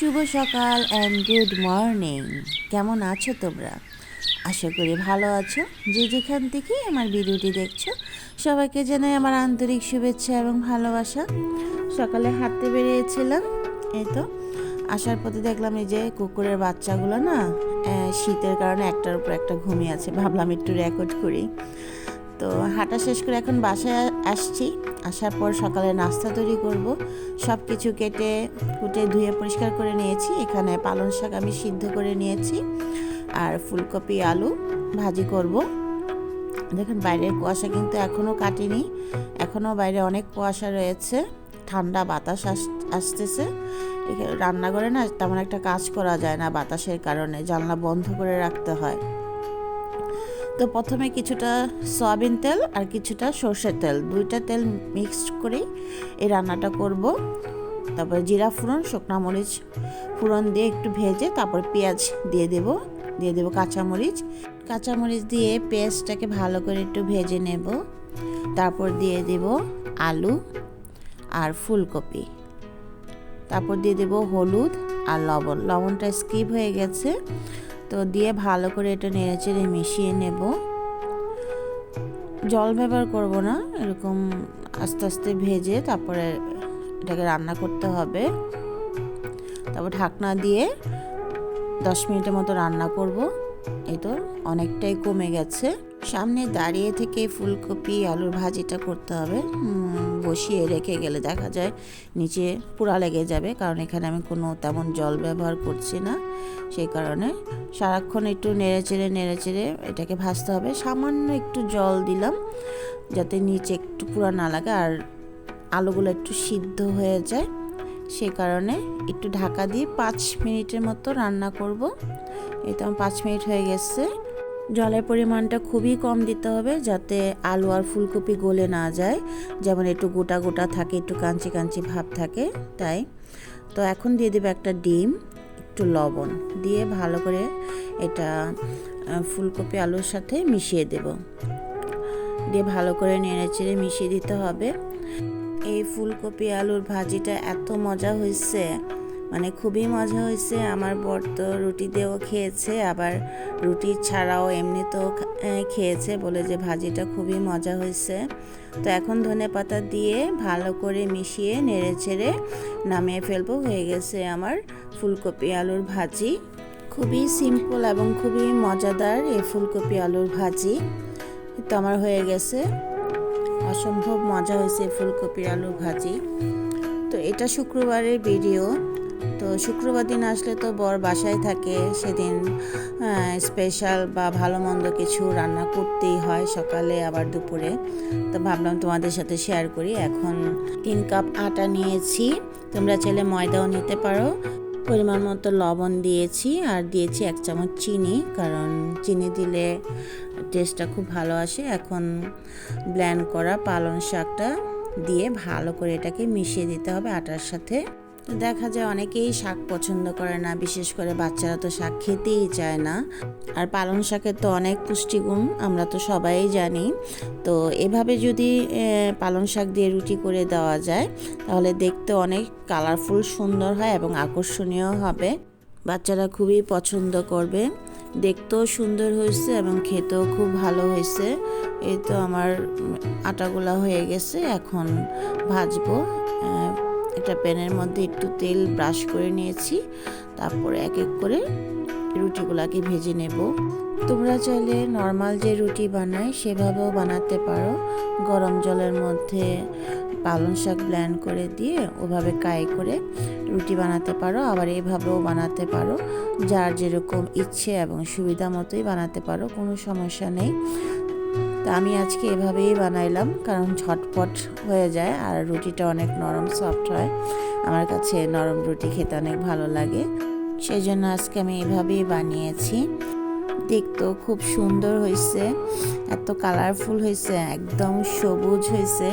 শুভ সকাল and good morning কেমন আছো তোমরা? আশা করি ভালো আছো। যে যেখান থেকে আমার ভিডিওটি দেখছ, সবাইকে জানাই আমার আন্তরিক শুভেচ্ছা এবং ভালোবাসা। সকালে হাঁটতে বেরিয়েছিলাম, এই তো। আসার পথে দেখলাম এই যে কুকুরের বাচ্চাগুলো না শীতের কারণে একটার উপর একটা ঘুমিয়ে আছে। ভাবলাম একটু রেকর্ড করি। তো হাঁটা শেষ করে এখন বাসায় আসছি। আসার পর সকালে নাস্তা তৈরি করব। সব কিছু কেটে কুটে ধুয়ে পরিষ্কার করে নিয়েছি। এখানে পালং শাক আমি সিদ্ধ করে নিয়েছি। আর ফুলকপি, আলু ভাজি করব। দেখুন বাইরের কুয়াশা কিন্তু এখনও কাটেনি। এখনও বাইরে অনেক কুয়াশা রয়েছে। ঠান্ডা বাতাস আস- আসতেছে। রান্নাঘরে না তেমন একটা কাজ করা যায় না বাতাসের কারণে। জানলা বন্ধ করে রাখতে হয়। তো প্রথমে কিছুটা সয়াবিন তেল আর কিছুটা সর্ষের তেল। দুইটা তেল মিক্সড করে এই রান্নাটা করব। তারপরে জিরা ফোড়ন, শুকনো মরিচ ফোড়ন দিয়ে একটু ভেজে তারপর পেঁয়াজ দিয়ে দেব। দিয়ে দেব কাঁচামরিচ। কাঁচামরিচ দিয়ে পেঁয়াজটাকে ভালো করে একটু ভেজে নেব। তারপর দিয়ে দেব আলু আর ফুলকপি। তারপর দিয়ে দেব হলুদ আর লবণ। লবণটা স্কিপ হয়ে গেছে। তো দিয়ে ভালো করে এটা নেড়ে চেড়ে মিশিয়ে নেব। জল ব্যবহার করব না, এরকম আস্তে আস্তে ভেজে তারপরে এটাকে রান্না করতে হবে। তারপর ঢাকনা দিয়ে দশ মিনিটের মতো রান্না করব। এই তো অনেকটাই কমে গেছে। সামনে দাঁড়িয়ে থেকে ফুলকপি, আলুর ভাজিটা করতে হবে। বসিয়ে রেখে গেলে দেখা যায় নিচে পোড়া লেগে যাবে, কারণ এখানে আমি কোনো তেমন জল ব্যবহার করছি না। সেই কারণে সারাক্ষণ একটু নেড়ে চেড়ে নেড়ে চেড়ে এটাকে ভাজতে হবে। সামান্য একটু জল দিলাম, যাতে নিচে একটু পুরা না লাগে আর আলুগুলো একটু সিদ্ধ হয়ে যায়। সে কারণে একটু ঢাকা দিয়ে পাঁচ মিনিটের মতো রান্না করব। এই তো আমার পাঁচ মিনিট হয়ে গেছে। জলের পরিমাণটা খুবই কম দিতে হবে যাতে আলু আর ফুলকপি গলে না যায়। যেমন একটু গোটা গোটা থাকে, একটু কাঞ্চি কাঞ্চি ভাব থাকে, তাই। তো এখন দিয়ে দেবে একটা ডিম, একটু লবণ দিয়ে ভালো করে এটা ফুলকপি আলুর সাথে মিশিয়ে দেব। দিয়ে ভালো করে নেড়ে চেড়ে মিশিয়ে দিতে হবে। এই ফুলকপি আলুর ভাজিটা এত মজা হয়েছে মানে খুবই মজা হয়েছে। আমার বর তো রুটি দিয়েও খেয়েছে, আবার রুটি ছাড়াও এমনিতেও খেয়েছে বলে যে ভাজিটা খুবই মজা হয়েছে। তো এখন ধনে পাতা দিয়ে ভালো করে মিশিয়ে নেড়ে ছেড়ে নামিয়ে ফেলব। হয়ে গেছে আমার ফুলকপি আলুর ভাজি। খুবই সিম্পল এবং খুবই মজাদার এই ফুলকপি আলুর ভাজি। তো আমার হয়ে গেছে। অসম্ভব মজা হয়েছে ফুলকপির আলু ভাজি। তো এটা শুক্রবারের ভিডিও তো শুক্রবার দিন আসলে তো বর বাসায় থাকে, সেদিন স্পেশাল বা ভালো মন্দ কিছু রান্না করতেই হয় সকালে আবার দুপুরে। তো ভাবলাম তোমাদের সাথে শেয়ার করি। এখন তিন কাপ আটা নিয়েছি, তোমরা চাইলে ময়দাও নিতে পারো। পরিমাণ মতো লবণ দিয়েছি আর দিয়েছি এক চামচ চিনি, কারণ চিনি দিলে টেস্টটা খুব ভালো আসে। এখন ব্ল্যান্ড করা পালং শাকটা দিয়ে ভালো করে এটাকে মিশিয়ে দিতে হবে আটার সাথে। দেখা যায় অনেকেই শাক পছন্দ করে না, বিশেষ করে বাচ্চারা তো শাক খেতেই চায় না। আর পালং শাকের তো অনেক পুষ্টিগুণ, আমরা তো সবাই জানি। তো এভাবে যদি পালং শাক দিয়ে রুটি করে দেওয়া যায়, তাহলে দেখতে অনেক কালারফুল সুন্দর হয় এবং আকর্ষণীয় হবে। বাচ্চারা খুবই পছন্দ করবে। দেখতেও সুন্দর হয়েছে এবং খেতেও খুব ভালো হয়েছে। এই তো আমার আটাগুলা হয়ে গেছে, এখন ভাজবো। একটা প্যানের মধ্যে একটু তেল ব্রাশ করে নিয়েছি। তারপরে এক এক করে রুটিগুলাকে ভেজে নেব। তোমরা চাইলে নর্মাল যে রুটি বানায় সেভাবেও বানাতে পারো। গরম জলের মধ্যে পালং শাক ব্ল্যান্ড করে দিয়ে ওভাবে কাই করে রুটি বানাতে পারো, আবার এভাবেও বানাতে পারো। যার যেরকম ইচ্ছে এবং সুবিধা মতোই বানাতে পারো, কোনো সমস্যা নেই। তা আমি আজকে এভাবেই বানাইলাম, কারণ ঝটপট হয়ে যায় আর রুটিটা অনেক নরম সফট হয়। আমার কাছে নরম রুটি খেতে অনেক ভালো লাগে। সেই জন্য আজকে আমি এভাবেই বানিয়েছি। দেখতেও খুব সুন্দর হয়েছে, এত কালারফুল হয়েছে, একদম সবুজ হয়েছে।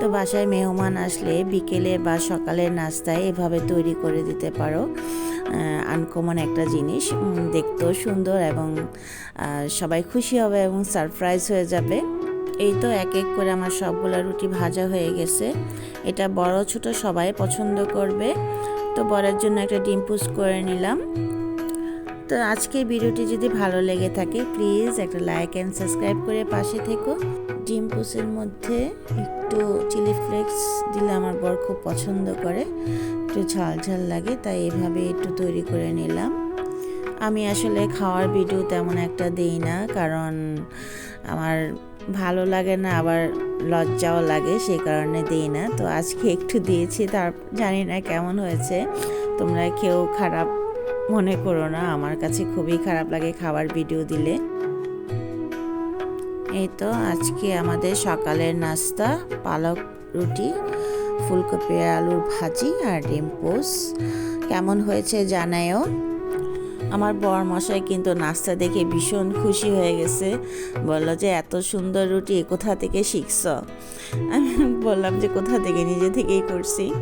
তো বাসায় মেহমান আসলে বিকেলে বা সকালের নাস্তায় এভাবে তৈরি করে দিতে পারো। আনকমন একটা জিনিস। দেখতেও সুন্দর এবং সবাই খুশি হবে এবং সারপ্রাইজ হয়ে যাবে। এই তো এক এক করে আমার সবগুলা রুটি ভাজা হয়ে গেছে। এটা বড় ছোট সবাই পছন্দ করবে। তো বরের জন্য একটা ডিম পুস করে নিলাম। তো আজকে ভিডিওটি যদি ভালো লেগে থাকে প্লিজ একটা লাইক অ্যান্ড সাবস্ক্রাইব করে পাশে থেকো। ডিম পুসের মধ্যে একটু চিলি ফ্লেক্স দিলে আমার বর খুব পছন্দ করে। একটু ঝাল ঝাল লাগে, তাই এভাবে একটু তৈরি করে নিলাম। আমি আসলে খাওয়ার ভিডিও তেমন একটা দেই না, কারণ আমার ভালো লাগে না, আবার লজ্জাও লাগে সেই কারণে দিই না। তো আজকে একটু দিয়েছি, তার জানি না কেমন হয়েছে। তোমরা কেউ খারাপ মনে করো না, আমার কাছে খুবই খারাপ লাগে খাবার ভিডিও দিলে। এই তো আজকে আমাদের সকালের নাস্তা, পালক রুটি, ফুলকপি, আলুর ভাজি আর ডিম পোস। কেমন হয়েছে জানায়ও। আমার বর মশাই কিন্তু নাস্তা দেখে ভীষণ খুশি হয়ে গেছে। বলল যে, এত সুন্দর রুটি, কোথা থেকে শিখছ? আমি বললাম যে, কোথা থেকে? নিজে থেকেই করছি।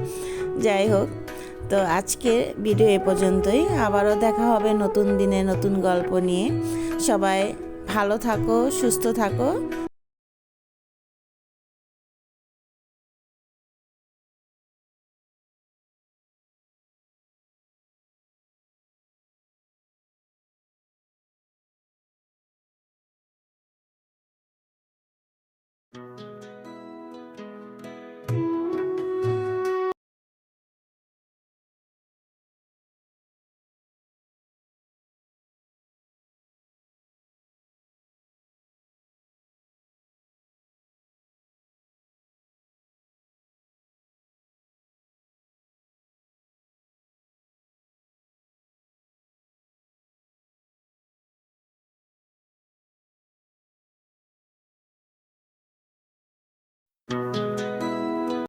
যাই হোক তো আজকের ভিডিও এ পর্যন্তই। আবারও দেখা হবে নতুন দিনে নতুন গল্প নিয়ে। সবাই ভালো থাকো, সুস্থ থাকো।